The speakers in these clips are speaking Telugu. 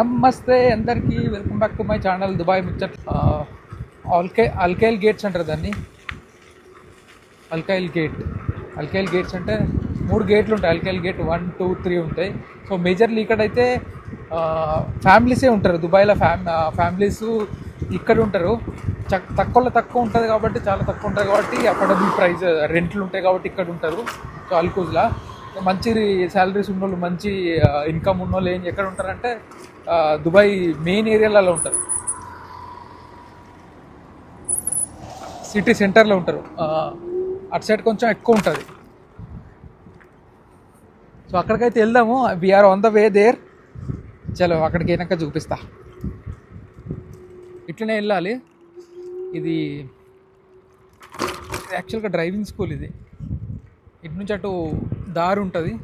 నమస్తే అందరికీ welcome back to my channel Dubai ముచ్చట్ అల్కే అల్కైల్ గేట్స్ అంటారు దాన్ని. అల్కైల్ గేట్ అల్కైల్ గేట్స్ అంటే మూడు గేట్లు ఉంటాయి. Al Khail gate one two three ఉంటాయి. సో మేజర్లీ ఇక్కడైతే ఫ్యామిలీసే ఉంటారు. దుబాయ్లో ఫ్యామ్ ఫ్యామిలీస్ ఇక్కడ ఉంటారు. తక్కువలో తక్కువ ఉంటుంది కాబట్టి చాలా తక్కువ ఉంటుంది కాబట్టి అఫోర్డబుల్ ప్రైస్ రెంట్లు ఉంటాయి కాబట్టి ఇక్కడ ఉంటారు. సో అల్కూజ్లా మంచి శాలరీస్ ఉన్నోళ్ళు మంచి ఇన్కమ్ ఉన్నోళ్ళు ఏం ఎక్కడ ఉంటారంటే దుబాయ్ మెయిన్ ఏరియాలలో ఉంటారు. సిటీ సెంటర్లో ఉంటారు. అటు సైడ్ కొంచెం ఎక్కువ ఉంటుంది. సో అక్కడికైతే వెళ్దాము. We are on the way there చలో అక్కడికి అయినాక చూపిస్తా. ఇట్లనే వెళ్ళాలి. ఇది యాక్చువల్గా డ్రైవింగ్ స్కూల్ ఇది. ఇటు నుంచి అటు దారి ఉంటుంది.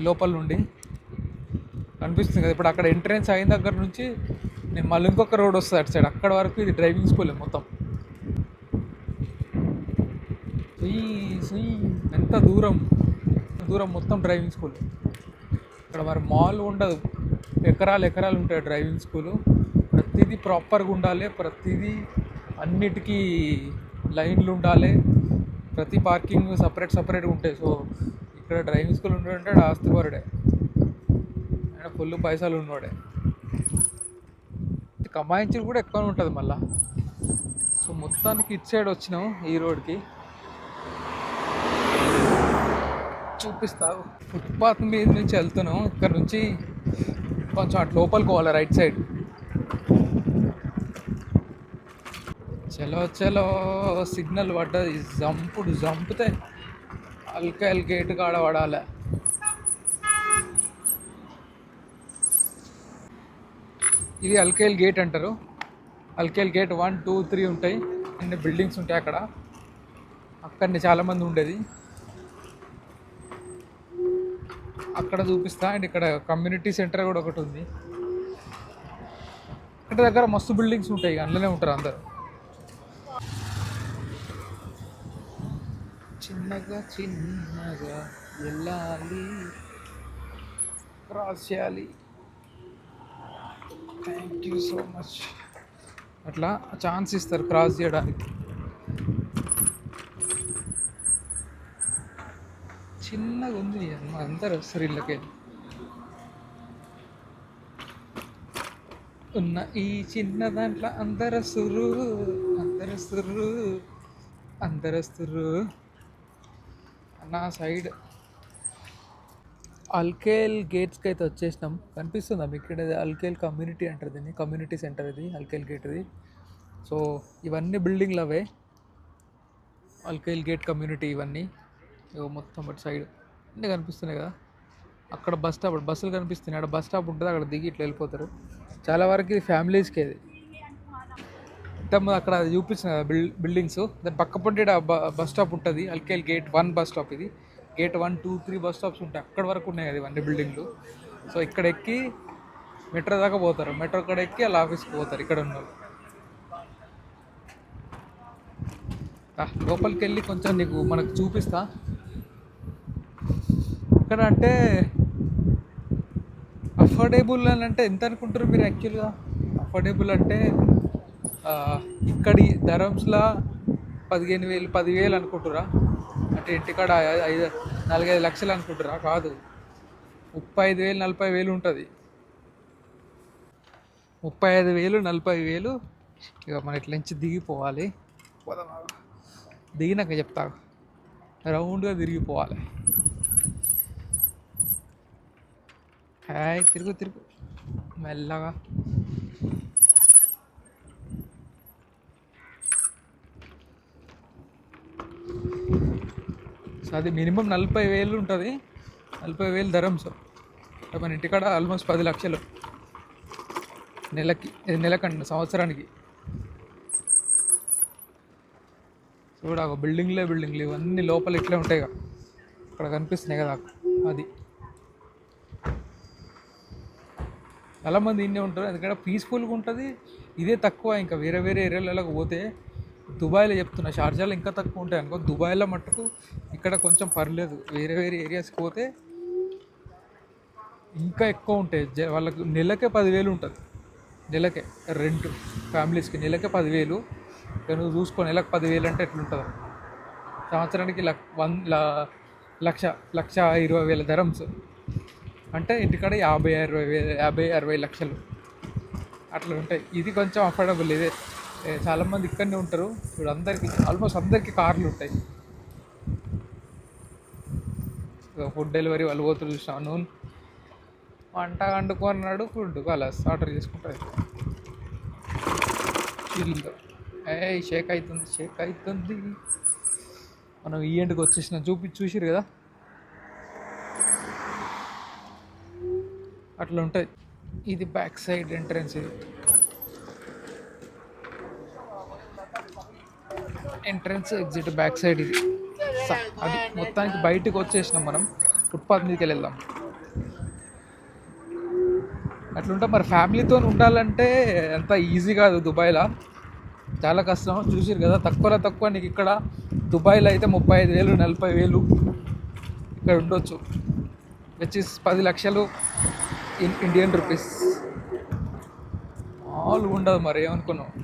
లోపల నుండి. కనిపిస్తుంది కదా. ఇప్పుడు అక్కడ ఎంట్రెన్స్ అయిన దగ్గర నుంచి నేను మళ్ళీ ఇంకొక రోడ్ వస్తుంది అటు సైడ్. అక్కడ వరకు ఇది డ్రైవింగ్ స్కూల్ మొత్తం. సుయ్ సుయ్ ఎంత దూరం. దూరం మొత్తం డ్రైవింగ్ స్కూల్. ఇక్కడ మరి మాల్ ఉండదు. ఎకరాలు ఎకరాలు ఉంటాయి డ్రైవింగ్ స్కూలు. ప్రతిదీ ప్రాపర్గా ఉండాలి. ప్రతిదీ అన్నిటికీ లైన్లు ఉండాలి. ప్రతి పార్కింగ్ సపరేట్ సపరేట్గా ఉంటాయి. సో ఇక్కడ డ్రైవింగ్ స్కూల్ ఉండాలంటే ఆస్తిపరుడే ఆయన ఫుల్ పైసలు ఉన్నవాడే కమాయించి కూడా ఎక్కువ ఉంటుంది మళ్ళా. సో మొత్తానికి ఇటు సైడ్ వచ్చినాం ఈ రోడ్కి. చూపిస్తావు ఫుట్పాత్ మీద నుంచి వెళ్తున్నాం ఇక్కడ నుంచి కొంచెం అటు లోపలికి పోవాలి రైట్ సైడ్. చలో చలో సిగ్నల్ పడ్డది. జంపుడు జంపితే అల్కాయల్ గేట్ కాడ పడాలి. ఇది అల్కైల్ గేట్ అంటారు. Al Khail gate one two three ఉంటాయి. అన్ని బిల్డింగ్స్ ఉంటాయి అక్కడ. అక్కడనే చాలామంది ఉండేది. అక్కడ చూపిస్తా. అండ్ ఇక్కడ కమ్యూనిటీ సెంటర్ కూడా ఒకటి ఉంది. ఇక్కడ దగ్గర మస్తు బిల్డింగ్స్ ఉంటాయి. అందులోనే ఉంటారు అందరు. చిన్నగా చిన్నగా వెళ్ళాలి. క్రాస్ చేయాలి. థ్యాంక్ యూ సో మచ్ అట్లా ఛాన్స్ ఇస్తారు క్రాస్ చేయడానికి. చిన్నగా ఉంది అమ్మ అందరు వస్తారు ఇళ్ళకి. ఉన్న ఈ చిన్న దాంట్లో అందరస్తురు అందరస్తురు అందరస్తురు నా సైడ్ అల్కేల్ గేట్స్కి అయితే వచ్చేసినాం. కనిపిస్తుందా మీకు? ఇక్కడ అల్కేల్ కమ్యూనిటీ అంటారు దీన్ని. కమ్యూనిటీ సెంటర్ ఇది అల్కేల్ గేట్ ఇది. సో ఇవన్నీ బిల్డింగ్లు అవే. అల్కేల్ గేట్ కమ్యూనిటీ ఇవన్నీ. మొత్తం అటు సైడ్ అన్నీ కనిపిస్తున్నాయి కదా. అక్కడ బస్ స్టాప్ బస్సులు కనిపిస్తున్నాయి. అక్కడ బస్ స్టాప్ ఉంటుంది అక్కడ దిగి ఇట్లా వెళ్ళిపోతారు. చాలా వరకు ఇది ఫ్యామిలీస్కి ఇది. ఇంతకుముందు అక్కడ చూపించిన బిల్డింగ్స్. దాని పక్క పొంటి బస్ స్టాప్ ఉంటుంది Al Khail gate one bus stop ఇది. Gate one two three bus stops ఉంటాయి అక్కడ వరకు ఉన్నాయి కదా ఇవన్నీ బిల్డింగ్లు సో ఇక్కడ ఎక్కి మెట్రో దాకా పోతారు. మెట్రో అక్కడ ఎక్కి వాళ్ళ ఆఫీస్కి పోతారు. ఇక్కడ ఉన్న లోపలికి వెళ్ళి కొంచెం నీకు మనకు చూపిస్తా. ఇక్కడ అంటే అఫోర్డబుల్ అని అంటే ఎంత అనుకుంటారు మీరు యాక్చువల్గా అఫోర్డబుల్ అంటే ఇక్కడి ధరమ్స్లా పదిహేను వేలు పదివేలు అనుకుంటురా అంటే ఇంటికాడ ఐదు నాలుగైదు లక్షలు అనుకుంటురా కాదు. ముప్పై ఐదు వేలు నలభై వేలు ఉంటుంది. ముప్పై ఐదు వేలు నలభై వేలు ఇక మన ఇట్ల నుంచి దిగిపోవాలి. దిగినాక చెప్తా. రౌండ్గా తిరిగిపోవాలి. హాయ్ తిరుగు తిరుగు. మెల్లగా. అది మినిమం నలభై వేలు ఉంటుంది. నలభై వేలు ధరమ్స్ మన ఇంటికాడ ఆల్మోస్ట్ పది లక్షలు. నెలకి నెలకండి సంవత్సరానికి. చూడ ఒక బిల్డింగ్లే బిల్డింగ్లు ఇవన్నీ లోపల ఇట్లే ఉంటాయి కదా అక్కడ కనిపిస్తున్నాయి కదా అది. చాలామంది ఇన్నే ఉంటారు ఎందుకంటే పీస్ఫుల్గా ఉంటుంది. ఇదే తక్కువ ఇంకా వేరే వేరే ఏరియాలకు పోతే దుబాయ్లో చెప్తున్నా షార్జాలో ఇంకా తక్కువ ఉంటాయి అనుకో దుబాయ్లో మట్టుకు ఇక్కడ కొంచెం పర్లేదు. వేరే వేరే ఏరియాస్కి పోతే ఇంకా ఎక్కువ ఉంటాయి. జ- వాళ్ళకు నెలకే పదివేలు ఉంటుంది. నెలకే రెంట్ ఫ్యామిలీస్కి నెలకే పదివేలు. నువ్వు చూసుకో నెలకు పదివేలు అంటే ఎట్లుంటుందో. సంవత్సరానికి లక్ వన్ ల- లక్ష లక్ష ఇరవై వేల ధరమ్స్. అంటే ఇంటికాడ యాభై అరవై వేల యాభై అరవై లక్షలు అట్లా ఉంటాయి. ఇది కొంచెం అఫోర్డబుల్ ఇదే. చాలామంది ఇక్కడనే ఉంటారు. ఇప్పుడు అందరికి ఆల్మోస్ట్ అందరికీ కార్లు ఉంటాయి. ఫుడ్ డెలివరీ వాళ్ళు పోతులు చూసాం నూనె. వంట వండుకున్నాడు ఫుడ్ కలస్ ఆర్డర్ చేసుకుంటారు. చిల్లు ఏ షేక్ అవుతుంది షేక్ అవుతుంది మనం ఈ ఎండ్కి వచ్చేసిన చూపి చూసిరు కదా? అట్లా ఉంటుంది ఇది బ్యాక్ సైడ్ ఎంట్రన్స్ ఇది ఎంట్రన్స్ ఎగ్జిట్ బ్యాక్ సైడ్ ఇది. స- అది మొత్తానికి బయటకు వచ్చేసినాం మనం. ఫుట్పాత్ మీదకి వెళ్దాం అట్లుంటే మరి ఫ్యామిలీతో ఉండాలంటే అంత ఈజీ కాదు దుబాయ్లో. చాలా కష్టం. చూసారు కదా తక్కువలో తక్కువ నీకు ఇక్కడ దుబాయ్లో అయితే ముప్పై ఐదు వేలు నలభై వేలు ఇక్కడ ఉండొచ్చు. విచ్ ఇస్ పది లక్షలు ఇన్ ఇండియన్ రూపీస్ మామూలుగా ఉండదు మరి ఏమనుకున్నావు?